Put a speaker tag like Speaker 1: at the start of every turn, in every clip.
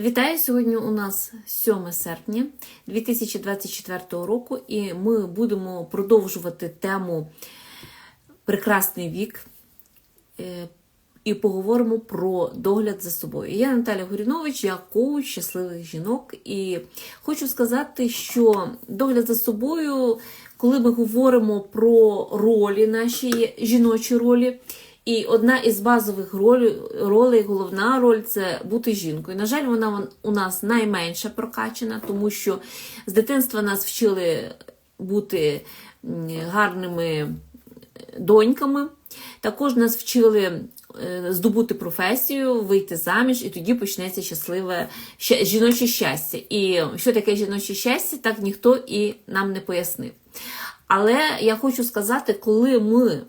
Speaker 1: Вітаю! Сьогодні у нас 7 серпня 2024 року, і ми будемо продовжувати тему Прекрасний вік е, і поговоримо про догляд за собою. Я Наталя Горінович, я коуч щасливих жінок, і хочу сказати, що догляд за собою, коли ми говоримо про ролі наші жіночі ролі. І одна із базових ролей, головна роль це бути жінкою. На жаль, вона у нас найменша прокачана, тому що з дитинства нас вчили бути гарними доньками. Також нас вчили здобути професію, вийти заміж, і тоді почнеться щасливе жіноче щастя. І що таке жіноче щастя, так ніхто і нам не пояснив. Але я хочу сказати, коли ми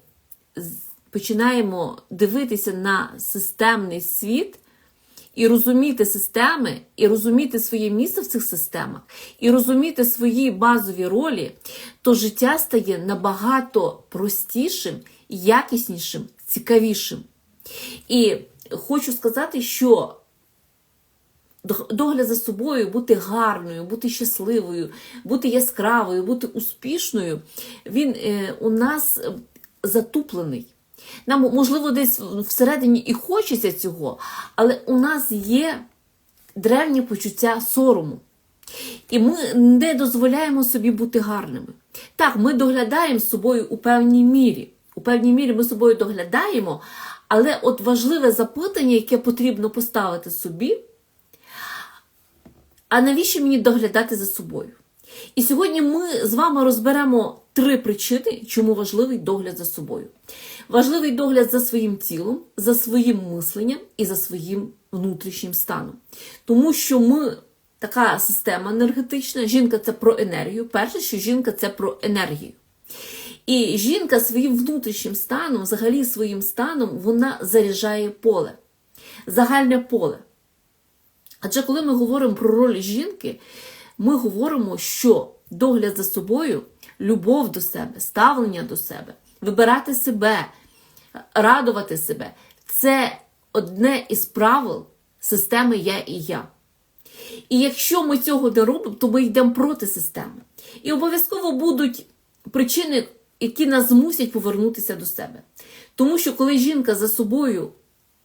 Speaker 1: починаємо дивитися на системний світ і розуміти системи, і розуміти своє місце в цих системах, і розуміти свої базові ролі, то життя стає набагато простішим, якіснішим, цікавішим. І хочу сказати, що догляд за собою, бути гарною, бути щасливою, бути яскравою, бути успішною, він е, у нас затуплений. Нам, можливо, десь всередині і хочеться цього, але у нас є древнє почуття сорому. І ми не дозволяємо собі бути гарними. Так, ми доглядаємо собою у певній мірі. У певній мірі ми собою доглядаємо, але от важливе запитання, яке потрібно поставити собі, а навіщо мені доглядати за собою? І сьогодні ми з вами розберемо три причини, чому важливий догляд за собою. Важливий догляд за своїм тілом, за своїм мисленням і за своїм внутрішнім станом. Тому що ми така система енергетична, жінка це про енергію. Перше, що жінка це про енергію. І жінка своїм внутрішнім станом, взагалі своїм станом, вона заряджає поле, загальне поле. Адже коли ми говоримо про роль жінки, ми говоримо, що догляд за собою, любов до себе, ставлення до себе, вибирати себе, радувати себе це одне із правил системи Я і я. І якщо ми цього не робимо, то ми йдемо проти системи. І обов'язково будуть причини, які нас змусять повернутися до себе. Тому що коли жінка за собою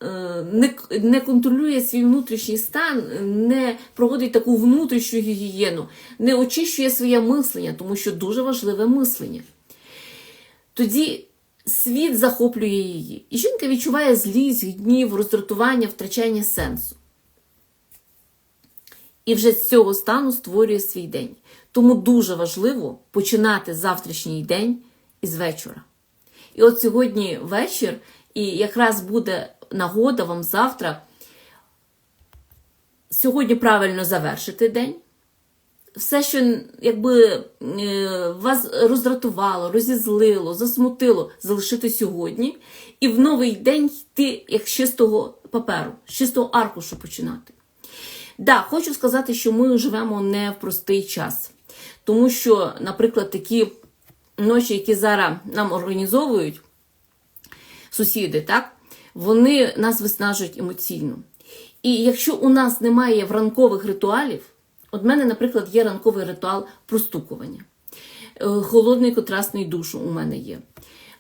Speaker 1: Е, не не контролює свій внутрішній стан, не проводить таку внутрішню гігієну, не очищує своє мислення, тому що дуже важливе мислення. Тоді світ захоплює її. І жінка відчуває злість, гнів, роздратування, втрачання сенсу. І вже з цього стану створює свій день. Тому дуже важливо починати завтрашній день із вечора. І от сьогодні вечір, і якраз буде нагода вам завтра сьогодні правильно завершити день. Все, що якби е, вас роздратувало, розізлило, засмутило, залишити сьогодні. І в новий день йти як з чистого паперу, з чистого аркушу починати. Да, хочу сказати, що ми живемо не в простий час. Тому що, наприклад, такі ночі, які зараз нам організовують сусіди, так? вони нас виснажують емоційно. І якщо у нас немає ранкових ритуалів, от мене, наприклад, є ранковий ритуал простукування, е, холодний контрастний душ у мене є.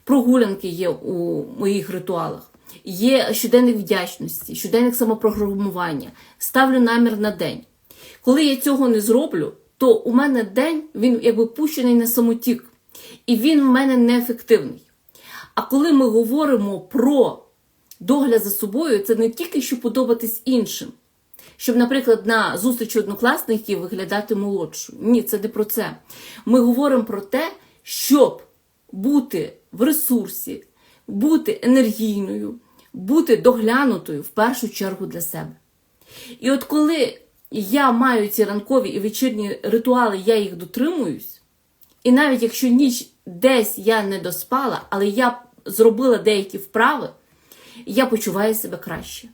Speaker 1: Прогулянки є у моїх ритуалах, є щоденник вдячності, щоденник самопрограмування, ставлю намір на день. Коли я цього не зроблю, то у мене день він якби пущений на самотік, і він в мене неефективний. А коли ми говоримо про догляд за собою це не тільки щоб подобатись іншим, щоб, наприклад, на зустрічі однокласників виглядати молодшою. Ні, це не про це. Ми говоримо про те, щоб бути в ресурсі, бути енергійною, бути доглянутою в першу чергу для себе. І от коли я маю ці ранкові і вечірні ритуали, я їх дотримуюсь, і навіть якщо ніч десь я не доспала, але я зробила деякі вправи я почуваю себе краще.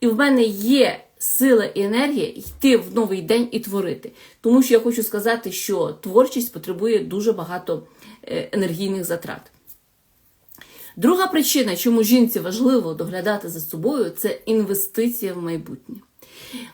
Speaker 1: І в мене є сила і енергія йти в новий день і творити. Тому що я хочу сказати, що творчість потребує дуже багато е, енергійних затрат. Друга причина, чому жінці важливо доглядати за собою, це інвестиція в майбутнє.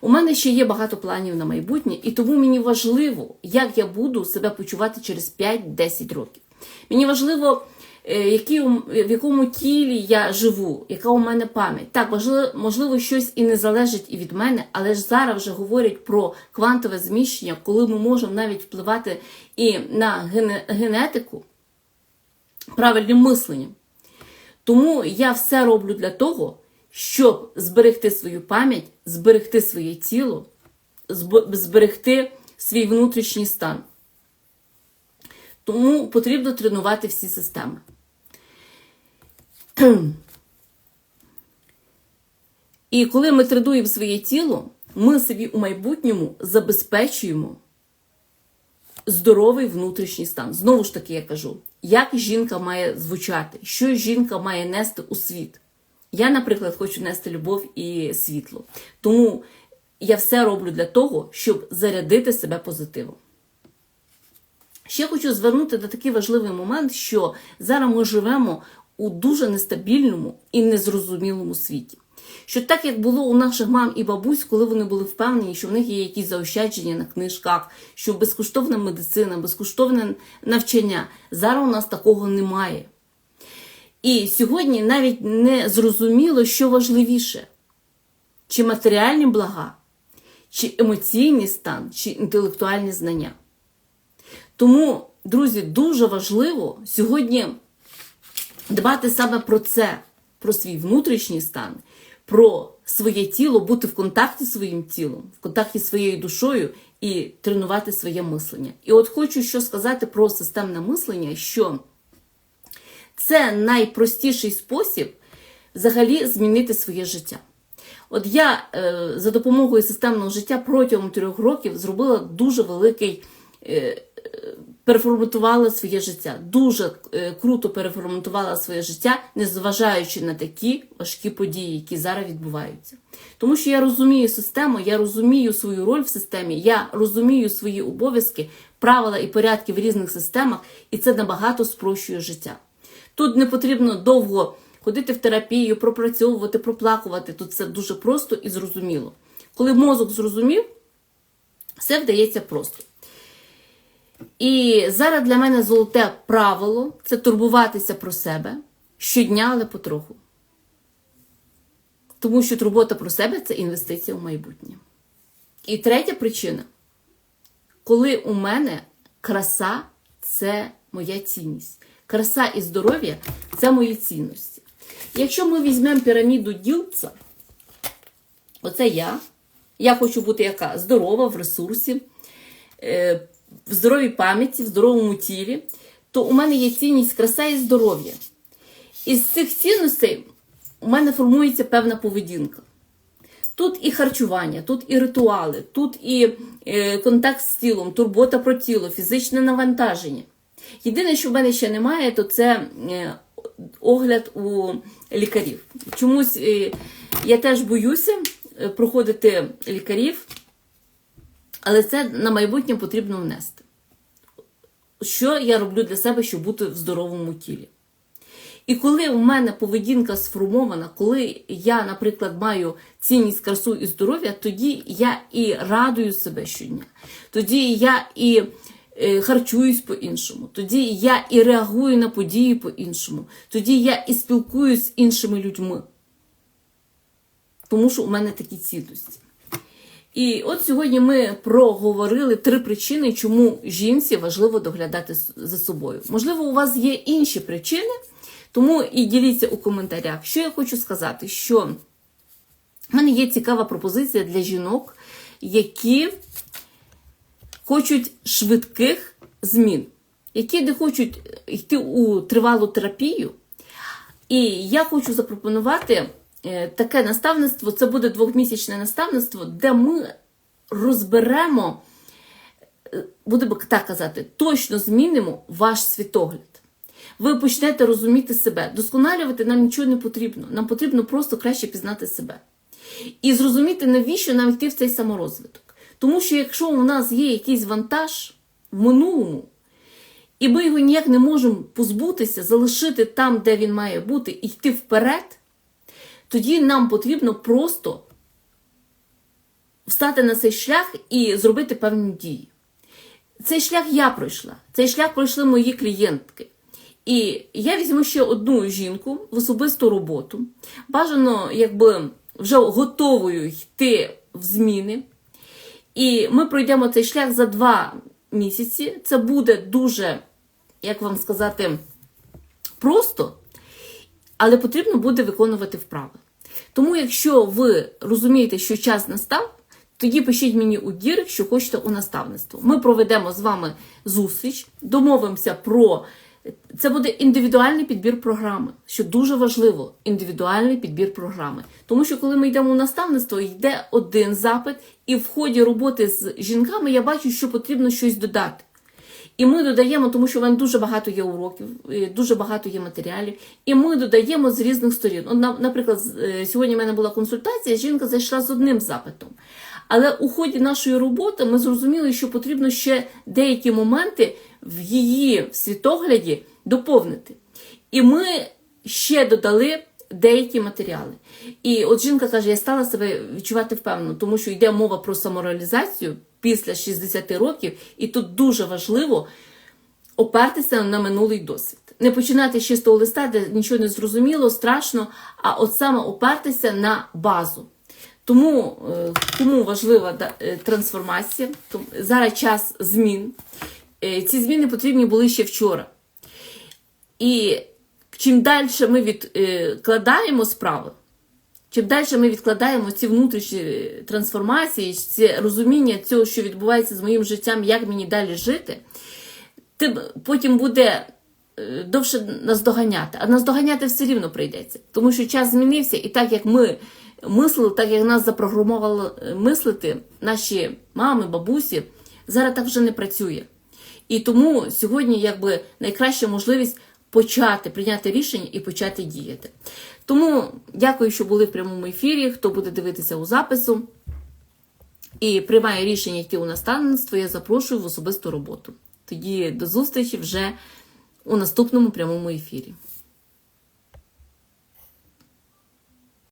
Speaker 1: У мене ще є багато планів на майбутнє, і тому мені важливо, як я буду себе почувати через 5-10 років. Мені важливо, які, в якому тілі я живу, яка у мене пам'ять. Так, можливо, можливо, щось і не залежить і від мене, але ж зараз вже говорять про квантове зміщення, коли ми можемо навіть впливати і на генетику правильним мисленням. Тому я все роблю для того, щоб зберегти свою пам'ять, зберегти своє тіло, зберегти свій внутрішній стан. Тому потрібно тренувати всі системи. І коли ми тренуємо своє тіло, ми собі у майбутньому забезпечуємо здоровий внутрішній стан. Знову ж таки, я кажу, як жінка має звучати, що жінка має нести у світ. Я, наприклад, хочу нести любов і світло. Тому я все роблю для того, щоб зарядити себе позитивом. Ще хочу звернути на такий важливий момент, що зараз ми живемо у дуже нестабільному і незрозумілому світі. Що так як було у наших мам і бабусь, коли вони були впевнені, що в них є якісь заощадження на книжках, що безкоштовна медицина, безкоштовне навчання, зараз у нас такого немає. І сьогодні навіть не зрозуміло, що важливіше: чи матеріальні блага, чи емоційний стан, чи інтелектуальні знання. Тому, друзі, дуже важливо сьогодні дбати саме про це, про свій внутрішній стан, про своє тіло, бути в контакті зі своїм тілом, в контакті зі своєю душою і тренувати своє мислення. І от хочу що сказати про системне мислення, що це найпростіший спосіб взагалі змінити своє життя. От я е, за допомогою системного життя протягом трьох років зробила дуже великий. Е, переформатувала своє життя. Дуже е, круто переформатувала своє життя, незважаючи на такі важкі події, які зараз відбуваються. Тому що я розумію систему, я розумію свою роль в системі, я розумію свої обов'язки, правила і порядки в різних системах, і це набагато спрощує життя. Тут не потрібно довго ходити в терапію, пропрацьовувати, проплакувати. Тут все дуже просто і зрозуміло. Коли мозок зрозумів, все вдається просто. І зараз для мене золоте правило це турбуватися про себе щодня, але потроху. Тому що турбота про себе це інвестиція в майбутнє. І третя причина, коли у мене краса це моя цінність. Краса і здоров'я це мої цінності. Якщо ми візьмемо піраміду ділця, оце я. Я хочу бути яка? Здорова, в ресурсі, е, в здоровій пам'яті, в здоровому тілі, то у мене є цінність краса і здоров'я. Із цих цінностей у мене формується певна поведінка. Тут і харчування, тут і ритуали, тут і е, контакт з тілом, турбота про тіло, фізичне навантаження. Єдине, що в мене ще немає, то це е, огляд у лікарів. Чомусь е, я теж боюся проходити лікарів, але це на майбутнє потрібно внести. Що я роблю для себе, щоб бути в здоровому тілі? І коли у мене поведінка сформована, коли я, наприклад, маю цінність красу і здоров'я, тоді я і радую себе щодня. Тоді я і е, харчуюсь по-іншому, тоді я і реагую на події по-іншому, тоді я і спілкуюсь з іншими людьми. Тому що у мене такі цінності. І от сьогодні ми проговорили три причини, чому жінці важливо доглядати за собою. Можливо, у вас є інші причини, тому і діліться у коментарях. Що я хочу сказати, що в мене є цікава пропозиція для жінок, які хочуть швидких змін, які не хочуть йти у тривалу терапію. І я хочу запропонувати таке наставництво, це буде двохмісячне наставництво, де ми розберемо, е, будемо так казати, точно змінимо ваш світогляд. Ви почнете розуміти себе. Досконалювати нам нічого не потрібно. Нам потрібно просто краще пізнати себе. І зрозуміти, навіщо нам йти в цей саморозвиток. Тому що якщо у нас є якийсь вантаж в минулому, і ми його ніяк не можемо позбутися, залишити там, де він має бути, і йти вперед, тоді нам потрібно просто встати на цей шлях і зробити певні дії. Цей шлях я пройшла, цей шлях пройшли мої клієнтки. І я візьму ще одну жінку в особисту роботу. Бажано, якби вже готовою йти в зміни. І ми пройдемо цей шлях за два місяці. Це буде дуже, як вам сказати, просто, але потрібно буде виконувати вправи. Тому, якщо ви розумієте, що час настав, тоді пишіть мені у дірек, що хочете у наставництво. Ми проведемо з вами зустріч, домовимося про. Це буде індивідуальний підбір програми, що дуже важливо індивідуальний підбір програми. Тому що коли ми йдемо у наставництво, йде один запит, і в ході роботи з жінками я бачу, що потрібно щось додати. І ми додаємо, тому що в мене дуже багато є уроків, дуже багато є матеріалів, і ми додаємо з різних сторін. От, наприклад, е, сьогодні в мене була консультація, жінка зайшла з одним запитом. Але у ході нашої роботи ми зрозуміли, що потрібно ще деякі моменти в її світогляді доповнити. І ми ще додали деякі матеріали. І от жінка каже: я стала себе відчувати впевнено, тому що йде мова про самореалізацію після 60 років, і тут дуже важливо опертися на минулий досвід. Не починати з чистого листа, де нічого не зрозуміло, страшно, а от саме опертися на базу. Тому е, кому важлива е, трансформація, зараз час змін. Е, Ці зміни потрібні були ще вчора. І чим далі ми відкладаємо справи, чим далі ми відкладаємо ці внутрішні трансформації, це розуміння цього, що відбувається з моїм життям, як мені далі жити, тим потім буде е, довше нас доганяти. А нас доганяти все рівно прийдеться. Тому що час змінився, і так як ми мислили, так як нас запрограмували е, мислити, наші мами, бабусі, зараз так вже не працює. І тому сьогодні якби найкраща можливість почати прийняти рішення і почати діяти. Тому дякую, що були в прямому ефірі. Хто буде дивитися у запису і приймає рішення йти у наставництво, я запрошую в особисту роботу. Тоді до зустрічі вже у наступному прямому ефірі.